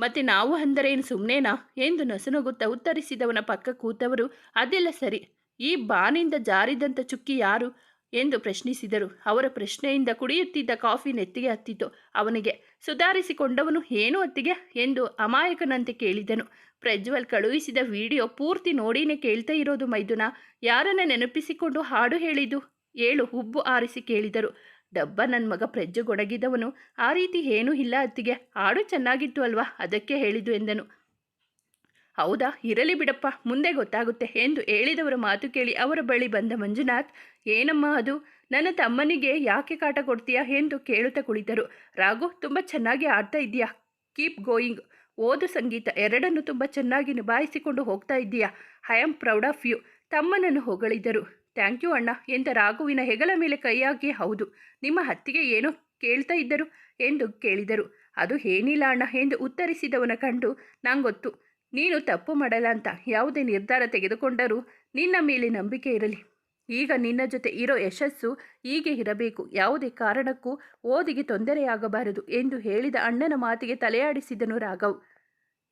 Speaker 1: ಮತ್ತೆ ನಾವು ಅಂದರೇನು ಸುಮ್ಮನೆನಾ ಎಂದು ನಸುನಗುತ್ತಾ ಉತ್ತರಿಸಿದವನ ಪಕ್ಕ ಕೂತವರು, ಅದೆಲ್ಲ ಸರಿ. ಈ ಬಾನಿಂದ ಜಾರಿದಂಥ ಚುಕ್ಕಿ ಯಾರು? ಎಂದು ಪ್ರಶ್ನಿಸಿದರು. ಅವರ ಪ್ರಶ್ನೆಯಿಂದ ಕುಡಿಯುತ್ತಿದ್ದ ಕಾಫಿ ನೆತ್ತಿಗೆ ಹತ್ತಿತು. ಅವನಿಗೆ, ಸುಧಾರಿಸಿಕೊಂಡವನು ಏನು ಅತ್ತಿಗೆ? ಎಂದು ಅಮಾಯಕನಂತೆ ಕೇಳಿದನು. ಪ್ರಜ್ವಲ್ ಕಳುಹಿಸಿದ ವಿಡಿಯೋ ಪೂರ್ತಿ ನೋಡಿನೇ ಕೇಳ್ತಾ ಇರೋದು ಮೈದುನ. ಯಾರನ್ನ ನೆನಪಿಸಿಕೊಂಡು ಹಾಡು ಹೇಳಿದು ಏಳು ಹುಬ್ಬು ಆರಿಸಿ ಕೇಳಿದರು. ಡಬ್ಬ ನನ್ನ ಮಗ ಪ್ರಜ್ಜೆಗೊಡಗಿದವನು. ಆ ರೀತಿ ಏನೂ ಇಲ್ಲ ಅತ್ತಿಗೆ. ಹಾಡು ಚೆನ್ನಾಗಿತ್ತು ಅಲ್ವಾ? ಅದಕ್ಕೆ ಹೇಳಿದ್ದು ಎಂದನು. ಹೌದಾ? ಇರಲಿ ಬಿಡಪ್ಪ. ಮುಂದೆ ಗೊತ್ತಾಗುತ್ತೆ ಎಂದು ಹೇಳಿದವರ ಮಾತು ಕೇಳಿ ಅವರ ಬಳಿ ಬಂದ ಮಂಜುನಾಥ್, ಏನಮ್ಮ ಅದು? ನನ್ನ ತಮ್ಮನಿಗೆ ಯಾಕೆ ಕಾಟ ಕೊಡ್ತೀಯಾ ಎಂದು ಕೇಳುತ್ತಾ ಕುಳಿತರು. ರಾಘು, ತುಂಬ ಚೆನ್ನಾಗಿ ಆಡ್ತಾ ಇದೆಯಾ ಕೀಪ್ ಗೋಯಿಂಗ್. ಓದು ಸಂಗೀತ. ಎರಡನ್ನು ತುಂಬ ಚೆನ್ನಾಗಿ ನಿಭಾಯಿಸಿಕೊಂಡು ಹೋಗ್ತಾ ಇದ್ದೀಯಾ? I am proud of you. ತಮ್ಮನನ್ನು ಹೊಗಳಿದರು. ಥ್ಯಾಂಕ್ ಯು ಅಣ್ಣ. ಎಂದ ರಾಘುವಿನ ಹೆಗಲ ಮೇಲೆ ಕೈಯಾಗಿ, ಹೌದು, ನಿಮ್ಮ ಹತ್ತಿಗೆ ಏನೋ ಕೇಳ್ತಾ ಇದ್ದರು ಎಂದು ಕೇಳಿದರು. ಅದು ಏನಿಲ್ಲ ಅಣ್ಣ ಎಂದು ಉತ್ತರಿಸಿದವನ ಕಂಡು ನಂಗೊತ್ತು. ನೀನು ತಪ್ಪು ಮಾಡಲ್ಲ ಅಂತ ಯಾವುದೇ ನಿರ್ಧಾರ ತೆಗೆದುಕೊಂಡರೂ ನಿನ್ನ ಮೇಲೆ ನಂಬಿಕೆ ಇರಲಿ. ಈಗ ನಿನ್ನ ಜೊತೆ ಇರೋ ಯಶಸ್ಸು ಹೀಗೆ ಇರಬೇಕು. ಯಾವುದೇ ಕಾರಣಕ್ಕೂ ಓದಿಗೆ ತೊಂದರೆಯಾಗಬಾರದು ಎಂದು ಹೇಳಿದ ಅಣ್ಣನ ಮಾತಿಗೆ ತಲೆಯಾಡಿಸಿದನು ರಾಘವ್.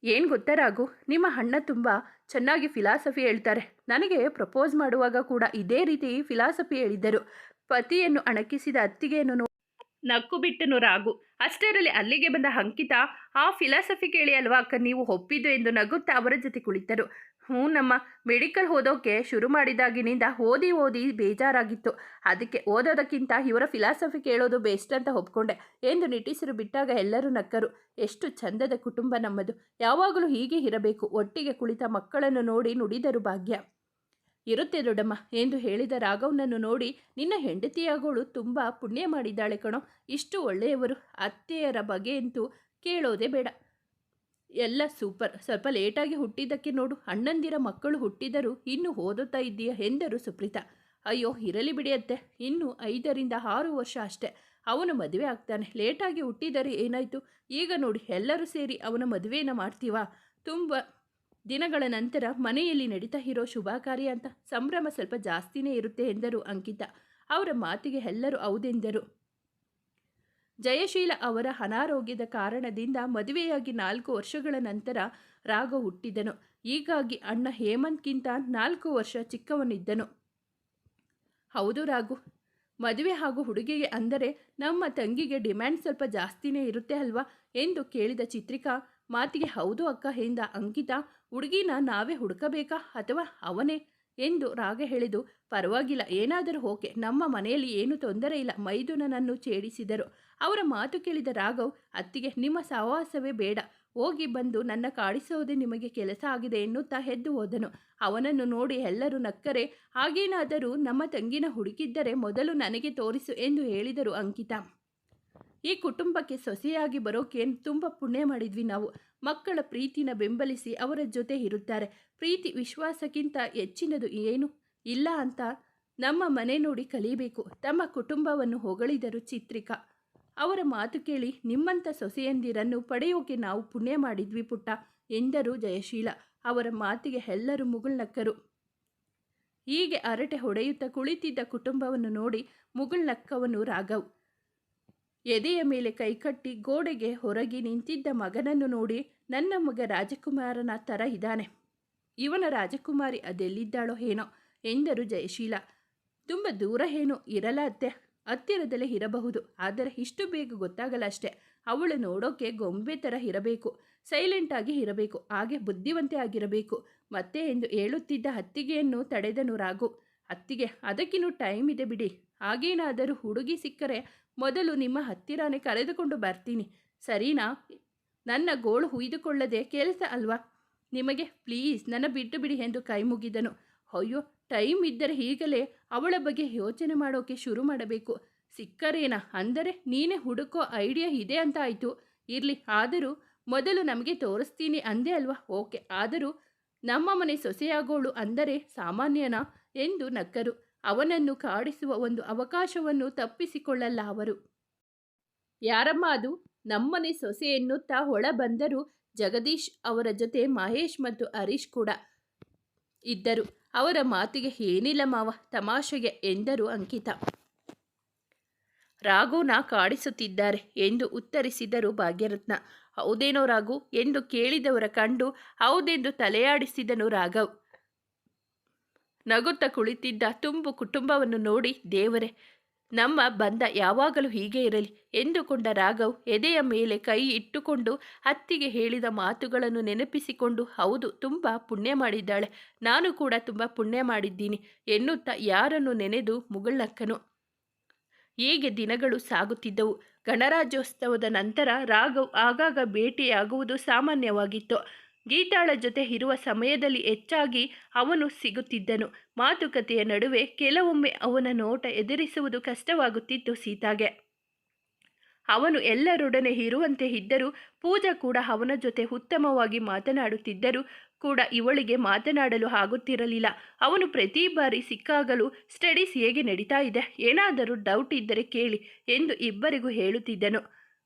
Speaker 1: ಏನು ಗೊತ್ತಾ ರಾಘು, ನಿಮ್ಮ ಅಣ್ಣ ತುಂಬ ಚೆನ್ನಾಗಿ ಫಿಲಾಸಫಿ ಹೇಳ್ತಾರೆ. ನನಗೆ ಪ್ರಪೋಸ್ ಮಾಡುವಾಗ ಕೂಡ ಇದೇ ರೀತಿ ಫಿಲಾಸಫಿ ಹೇಳಿದ್ದರು. ಪತಿಯನ್ನು ಅಣಕಿಸಿದ ಅತ್ತಿಗೆಯನ್ನು ನಕ್ಕು ಬಿಟ್ಟನು ರಾಗು ಅಷ್ಟರಲ್ಲಿ ಅಲ್ಲಿಗೆ ಬಂದ ಅಂಕಿತ, ಆ ಫಿಲಾಸಫಿ ಕೇಳಿ ಅಲ್ವಾ ಅಕ್ಕ, ನೀವು ಒಪ್ಪಿದ್ದು ಎಂದು ನಗುತ್ತಾ ಅವರ ಜೊತೆ ಕುಳಿತರು. ಹ್ಞೂ ನಮ್ಮ ಮೆಡಿಕಲ್ ಓದೋಕ್ಕೆ ಶುರು ಮಾಡಿದಾಗಿನಿಂದ ಓದಿ ಓದಿ ಬೇಜಾರಾಗಿತ್ತು. ಅದಕ್ಕೆ ಓದೋದಕ್ಕಿಂತ ಇವರ ಫಿಲಾಸಫಿ ಕೇಳೋದು ಬೆಸ್ಟ್ ಅಂತ ಒಪ್ಕೊಂಡೆ. ಎಂದು ನಿಟಿಸಿರು ಬಿಟ್ಟಾಗ ಎಲ್ಲರೂ ನಕ್ಕರು. ಎಷ್ಟು ಚಂದದ ಕುಟುಂಬ ನಮ್ಮದು. ಯಾವಾಗಲೂ ಹೀಗೆ ಇರಬೇಕು. ಒಟ್ಟಿಗೆ ಕುಳಿತ ಮಕ್ಕಳನ್ನು ನೋಡಿ ನುಡಿದರು ಭಾಗ್ಯ. ಇರುತ್ತೆ ದೊಡ್ಡಮ್ಮ ಎಂದು ಹೇಳಿದ ರಾಘವನನ್ನು ನೋಡಿ, ನಿನ್ನ ಹೆಂಡತಿಯಾಗೋಳು ತುಂಬ ಪುಣ್ಯ ಮಾಡಿದ್ದಾಳೆ ಕಣೋ. ಇಷ್ಟು ಒಳ್ಳೆಯವರು ಅತ್ತೆಯರ ಬಗೆಯಂತೂ ಕೇಳೋದೇ ಬೇಡ. ಎಲ್ಲ ಸೂಪರ್. ಸ್ವಲ್ಪ ಲೇಟಾಗಿ ಹುಟ್ಟಿದ್ದಕ್ಕೆ ನೋಡು. ಅಣ್ಣಂದಿರ ಮಕ್ಕಳು ಹುಟ್ಟಿದರೂ ಇನ್ನು ಓದುತ್ತಾ ಇದ್ದೀಯ ಎಂದರು ಸುಪ್ರೀತಾ. ಅಯ್ಯೋ, ಇರಲಿ ಬಿಡಿಯತ್ತೆ ಇನ್ನು ಐದರಿಂದ ಆರು ವರ್ಷ ಅಷ್ಟೇ. ಅವನು ಮದುವೆ ಆಗ್ತಾನೆ. ಲೇಟಾಗಿ ಹುಟ್ಟಿದರೆ ಏನಾಯಿತು? ಈಗ ನೋಡಿ, ಎಲ್ಲರೂ ಸೇರಿ ಅವನ ಮದುವೆಯನ್ನು ಮಾಡ್ತೀವಾ? ತುಂಬ ದಿನಗಳ ನಂತರ ಮನೆಯಲ್ಲಿ ನಡೀತಾ ಇರೋ ಶುಭ ಅಂತ ಸಂಭ್ರಮ ಸ್ವಲ್ಪ ಜಾಸ್ತಿನೇ ಇರುತ್ತೆ ಎಂದರು ಅಂಕಿತ. ಅವರ ಮಾತಿಗೆ ಎಲ್ಲರೂ ಹೌದೆಂದರು. ಜಯಶೀಲ ಅವರ ಅನಾರೋಗ್ಯದ ಕಾರಣದಿಂದ ಮದುವೆಯಾಗಿ ನಾಲ್ಕು ವರ್ಷಗಳ ನಂತರ ರಾಘ ಹುಟ್ಟಿದನು. ಹೀಗಾಗಿ ಅಣ್ಣ ಹೇಮಂತ್ಗಿಂತ ನಾಲ್ಕು ವರ್ಷ ಚಿಕ್ಕವನಿದ್ದನು. ಹೌದು ರಾಘು, ಮದುವೆ ಹಾಗೂ ಹುಡುಗಿಗೆ ಅಂದರೆ ನಮ್ಮ ತಂಗಿಗೆ ಡಿಮ್ಯಾಂಡ್ ಸ್ವಲ್ಪ ಜಾಸ್ತಿನೇ ಇರುತ್ತೆ ಅಲ್ವಾ? ಎಂದು ಕೇಳಿದ ಚಿತ್ರಿಕಾ, ಮಾತಿಗೆ ಹೌದು ಅಕ್ಕ ಎಂದ ಅಂಕಿತ, ಹುಡುಗಿನ ನಾವೇ ಹುಡುಕಬೇಕಾ ಅಥವಾ ಅವನೇ? ಎಂದು ರಾಗ ಹೇಳಿದು ಪರವಾಗಿಲ್ಲ, ಏನಾದರೂ ಓಕೆ ನಮ್ಮ ಮನೆಯಲ್ಲಿ ಏನು ತೊಂದರೆ ಇಲ್ಲ. ಮೈದುನನನ್ನು ಛೇಡಿಸಿದರು. ಅವರ ಮಾತು ಕೇಳಿದ ರಾಘವ್, ಅತ್ತಿಗೆ, ನಿಮ್ಮ ಸಹವಾಸವೇ ಬೇಡ. ಹೋಗಿ ಬಂದು ನನ್ನ ಕಾಡಿಸೋದೇ ನಿಮಗೆ ಕೆಲಸ ಆಗಿದೆ ಎನ್ನುತ್ತಾ ಹೆದ್ದು ಹೋದನು. ಅವನನ್ನು ನೋಡಿ ಎಲ್ಲರೂ ನಕ್ಕರೆ. ಹಾಗೇನಾದರೂ ನಮ್ಮ ತಂಗಿನ ಹುಡುಕಿದ್ದರೆ ಮೊದಲು ನನಗೆ ತೋರಿಸು ಎಂದು ಹೇಳಿದರು ಅಂಕಿತಾ. ಈ ಕುಟುಂಬಕ್ಕೆ ಸೊಸೆಯಾಗಿ ಬರೋಕೆ ತುಂಬ ಪುಣ್ಯ ಮಾಡಿದ್ವಿ ನಾವು. ಮಕ್ಕಳ ಪ್ರೀತಿನ ಬೆಂಬಲಿಸಿ ಅವರ ಜೊತೆ ಇರುತ್ತಾರೆ. ಪ್ರೀತಿ ವಿಶ್ವಾಸಕ್ಕಿಂತ ಹೆಚ್ಚಿನದು ಏನು? ಇಲ್ಲ ಅಂತ ನಮ್ಮ ಮನೆ ನೋಡಿ ಕಲಿಬೇಕು. ತಮ್ಮ ಕುಟುಂಬವನ್ನು ಹೊಗಳಿದರು ಚಿತ್ರಿಕಾ. ಅವರ ಮಾತು ಕೇಳಿ ನಿಮ್ಮಂಥ ಸೊಸೆಯಂದಿರನ್ನು ಪಡೆಯೋಕೆ ನಾವು ಪುಣ್ಯ ಮಾಡಿದ್ವಿ ಪುಟ್ಟ, ಎಂದರು ಜಯಶೀಲ. ಅವರ ಮಾತಿಗೆ ಎಲ್ಲರೂ ಮುಗುಳ್ನಕ್ಕರು. ಹೀಗೆ ಅರಟೆ ಹೊಡೆಯುತ್ತಾ ಕುಳಿತಿದ್ದ ಕುಟುಂಬವನ್ನು ನೋಡಿ ಮುಗುಳ್ನಕ್ಕವನು ರಾಘವ್. ಎದೆಯ ಮೇಲೆ ಕೈಕಟ್ಟಿ ಗೋಡೆಗೆ ಹೊರಗಿ ನಿಂತಿದ್ದ ಮಗನನ್ನು ನೋಡಿ ನನ್ನ ಮಗ ರಾಜಕುಮಾರನ ಥರ ಇದ್ದಾನೆ. ಇವನ ರಾಜಕುಮಾರಿ ಅದೆಲ್ಲಿದ್ದಾಳೋ ಏನೋ. ಎಂದರು ಜಯಶೀಲ. ತುಂಬ ದೂರ ಏನು ಇರಲ್ಲ ಅತ್ತೆ ಹತ್ತಿರದಲ್ಲೇ ಇರಬಹುದು. ಆದರೆ ಇಷ್ಟು ಬೇಗ ಗೊತ್ತಾಗಲ್ಲ ಅಷ್ಟೆ. ಅವಳು ನೋಡೋಕೆ ಗೊಂಬೆ ಥರ ಇರಬೇಕು. ಸೈಲೆಂಟಾಗಿ ಇರಬೇಕು. ಹಾಗೆ ಬುದ್ಧಿವಂತೆ ಆಗಿರಬೇಕು. ಮತ್ತೆ ಎಂದು ಹೇಳುತ್ತಿದ್ದ ಹತ್ತಿಗೆಯನ್ನು ತಡೆದನು ರಾಘು. ಅತ್ತಿಗೆ ಅದಕ್ಕಿನ್ನೂ ಟೈಮ್ ಇದೆ ಬಿಡಿ. ಹಾಗೇನಾದರೂ ಹುಡುಗಿ ಸಿಕ್ಕರೆ ಮೊದಲು ನಿಮ್ಮ ಹತ್ತಿರನೇ ಕರೆದುಕೊಂಡು ಬರ್ತೀನಿ. ಸರಿನಾ, ನನ್ನ ಗೋಳು ಹುಯ್ದುಕೊಳ್ಳದೆ ಕೆಲಸ ಅಲ್ವಾ? ನಿಮಗೆ ಪ್ಲೀಸ್ ನನ್ನ ಬಿಟ್ಟು ಬಿಡಿ ಎಂದು ಕೈ ಮುಗಿದನು. ಅಯ್ಯೋ ಟೈಮ್ ಇದ್ದರೆ ಈಗಲೇ ಅವಳ ಬಗ್ಗೆ ಯೋಚನೆ ಮಾಡೋಕೆ ಶುರು ಮಾಡಬೇಕು. ಸಿಕ್ಕರೇನ? ಅಂದರೆ ನೀನೇ ಹುಡುಕೋ ಐಡಿಯಾ ಇದೆ ಅಂತ ಆಯಿತು. ಇರಲಿ, ಆದರೂ ಮೊದಲು ನಮಗೆ ತೋರಿಸ್ತೀನಿ ಅಂದೆ ಅಲ್ವಾ? ಓಕೆ, ಆದರೂ ನಮ್ಮ ಮನೆ ಸೊಸೆಯಾಗೋಳು ಅಂದರೆ ಸಾಮಾನ್ಯನ? ಎಂದು ನಕ್ಕರು. ಅವನನ್ನು ಕಾಡಿಸುವ ಒಂದು ಅವಕಾಶವನ್ನು ತಪ್ಪಿಸಿಕೊಳ್ಳಲ್ಲ ಅವರು. ಯಾರಮ್ಮ ಅದು? ನಮ್ಮನೆ ಸೊಸೆ ಎನ್ನುತ್ತಾ ಒಳ ಬಂದರು ಜಗದೀಶ್ ಅವರ ಜೊತೆ ಮಹೇಶ್ ಮತ್ತು ಹರೀಶ್ ಕೂಡ ಇದ್ದರು. ಅವರ ಮಾತಿಗೆ ಏನಿಲ್ಲ ಮಾವ, ತಮಾಷೆಗೆ ಎಂದರು ಅಂಕಿತ. ರಾಘುನ ಕಾಡಿಸುತ್ತಿದ್ದಾರೆ ಎಂದು ಉತ್ತರಿಸಿದರು ಭಾಗ್ಯರತ್ನ. ಹೌದೇನೋ ರಾಘು? ಎಂದು ಕೇಳಿದವರ ಕಂಡು ಹೌದೆಂದು ತಲೆಯಾಡಿಸಿದನು ರಾಘವ್. ನಗುತ್ತ ಕುಳಿತಿದ್ದ ತುಂಬು ಕುಟುಂಬವನ್ನು ನೋಡಿ ದೇವರೇ ನಮ್ಮ ಬಂಧ ಯಾವಾಗಲೂ ಹೀಗೆ ಇರಲಿ ಎಂದುಕೊಂಡ ರಾಘವ್ ಎದೆಯ ಮೇಲೆ ಕೈ ಇಟ್ಟುಕೊಂಡು ಹತ್ತಿಗೆ ಹೇಳಿದ ಮಾತುಗಳನ್ನು ನೆನಪಿಸಿಕೊಂಡು, ಹೌದು, ತುಂಬ ಪುಣ್ಯ ಮಾಡಿದ್ದಾಳೆ. ನಾನು ಕೂಡ ತುಂಬ ಪುಣ್ಯ ಮಾಡಿದ್ದೀನಿ ಎನ್ನುತ್ತಾ ಯಾರನ್ನು ನೆನೆದು ಮುಗುಳ್ನಕ್ಕನು. ಹೀಗೆ ದಿನಗಳು ಸಾಗುತ್ತಿದ್ದವು. ಗಣರಾಜ್ಯೋತ್ಸವದ ನಂತರ ರಾಘವ್ ಆಗಾಗ ಭೇಟಿಯಾಗುವುದು ಸಾಮಾನ್ಯವಾಗಿತ್ತು. ಗೀತಾಳ ಜೊತೆ ಇರುವ ಸಮಯದಲ್ಲಿ ಹೆಚ್ಚಾಗಿ ಅವನು ಸಿಗುತ್ತಿದ್ದನು. ಮಾತುಕತೆಯ ನಡುವೆ ಕೆಲವೊಮ್ಮೆ ಅವನ ನೋಟ ಎದುರಿಸುವುದು ಕಷ್ಟವಾಗುತ್ತಿತ್ತು ಸೀತಾಗೆ. ಅವನು ಎಲ್ಲರೊಡನೆ ಇರುವಂತೆ ಇದ್ದರೂ ಪೂಜಾ ಕೂಡ ಅವನ ಜೊತೆ ಉತ್ತಮವಾಗಿ ಮಾತನಾಡುತ್ತಿದ್ದರೂ ಕೂಡ ಇವಳಿಗೆ ಮಾತನಾಡಲು ಆಗುತ್ತಿರಲಿಲ್ಲ. ಅವನು ಪ್ರತಿ ಬಾರಿ ಸಿಕ್ಕಾಗಲೂ ಸ್ಟಡೀಸ್ ಹೇಗೆ ನಡೀತಾ ಇದೆ, ಏನಾದರೂ ಡೌಟ್ ಇದ್ದರೆ ಕೇಳಿ ಎಂದು ಇಬ್ಬರಿಗೂ ಹೇಳುತ್ತಿದ್ದನು.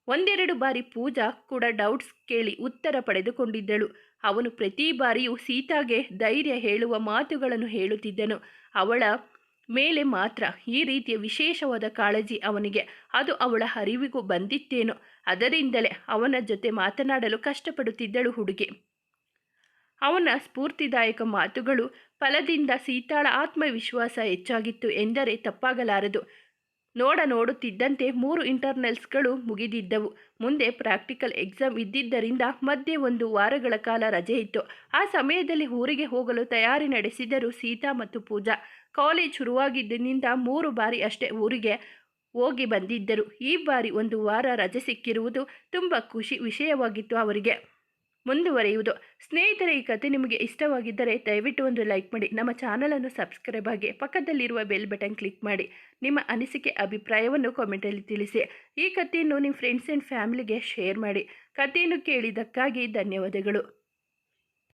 Speaker 1: ಒಂದೆರಡು ಬಾರಿ ಪೂಜಾ ಕೂಡ ಡೌಟ್ಸ್ ಕೇಳಿ ಉತ್ತರ ಪಡೆದುಕೊಂಡಿದ್ದಳು. ಅವನು ಪ್ರತಿ ಬಾರಿಯೂ ಸೀತಾಗೆ ಧೈರ್ಯ ಹೇಳುವ ಮಾತುಗಳನ್ನು ಹೇಳುತ್ತಿದ್ದನು. ಅವಳ ಮೇಲೆ ಮಾತ್ರ ಈ ರೀತಿಯ ವಿಶೇಷವಾದ ಕಾಳಜಿ ಅವನಿಗೆ. ಅದು ಅವಳ ಅರಿವಿಗೂ ಬಂದಿತ್ತೇನೋ. ಅದರಿಂದಲೇ ಅವನ ಜೊತೆ ಮಾತನಾಡಲು ಕಷ್ಟಪಡುತ್ತಿದ್ದಳು ಹುಡುಗಿ. ಅವನ ಸ್ಫೂರ್ತಿದಾಯಕ ಮಾತುಗಳು ಫಲದಿಂದ ಸೀತಾಳ ಆತ್ಮವಿಶ್ವಾಸ ಹೆಚ್ಚಾಗಿತ್ತು ಎಂದರೆ ತಪ್ಪಾಗಲಾರದು. ನೋಡ ನೋಡುತ್ತಿದ್ದಂತೆ ಮೂರು ಇಂಟರ್ನಲ್ಸ್ಗಳು ಮುಗಿದಿದ್ದವು. ಮುಂದೆ ಪ್ರಾಕ್ಟಿಕಲ್ ಎಕ್ಸಾಮ್ ಇದ್ದಿದ್ದರಿಂದ ಮಧ್ಯೆ ಒಂದು ವಾರಗಳ ಕಾಲ ರಜೆ ಇತ್ತು. ಆ ಸಮಯದಲ್ಲಿ ಊರಿಗೆ ಹೋಗಲು ತಯಾರಿ ನಡೆಸಿದರು ಸೀತಾ ಮತ್ತು ಪೂಜಾ. ಕಾಲೇಜ್ ಶುರುವಾಗಿದ್ದಿನಿಂದ ಮೂರು ಬಾರಿ ಅಷ್ಟೇ ಊರಿಗೆ ಹೋಗಿ ಬಂದಿದ್ದರು. ಈ ಬಾರಿ ಒಂದು ವಾರ ರಜೆ ಸಿಕ್ಕಿರುವುದು ತುಂಬ ಖುಷಿ ವಿಷಯವಾಗಿತ್ತು ಅವರಿಗೆ. ಮುಂದುವರಿಯುವುದು. ಸ್ನೇಹಿತರೆ, ಈ ಕತೆ ನಿಮಗೆ ಇಷ್ಟವಾಗಿದ್ದರೆ ದಯವಿಟ್ಟು ಒಂದು ಲೈಕ್ ಮಾಡಿ. ನಮ್ಮ ಚಾನಲನ್ನು ಸಬ್ಸ್ಕ್ರೈಬ್ ಆಗಿ ಪಕ್ಕದಲ್ಲಿರುವ ಬೆಲ್ ಬಟನ್ ಕ್ಲಿಕ್ ಮಾಡಿ. ನಿಮ್ಮ ಅನಿಸಿಕೆ, ಅಭಿಪ್ರಾಯವನ್ನು ಕಾಮೆಂಟಲ್ಲಿ ತಿಳಿಸಿ. ಈ ಕಥೆಯನ್ನು ನಿಮ್ಮ ಫ್ರೆಂಡ್ಸ್ ಆ್ಯಂಡ್ ಫ್ಯಾಮಿಲಿಗೆ ಶೇರ್ ಮಾಡಿ. ಕಥೆಯನ್ನು ಕೇಳಿದ್ದಕ್ಕಾಗಿ ಧನ್ಯವಾದಗಳು.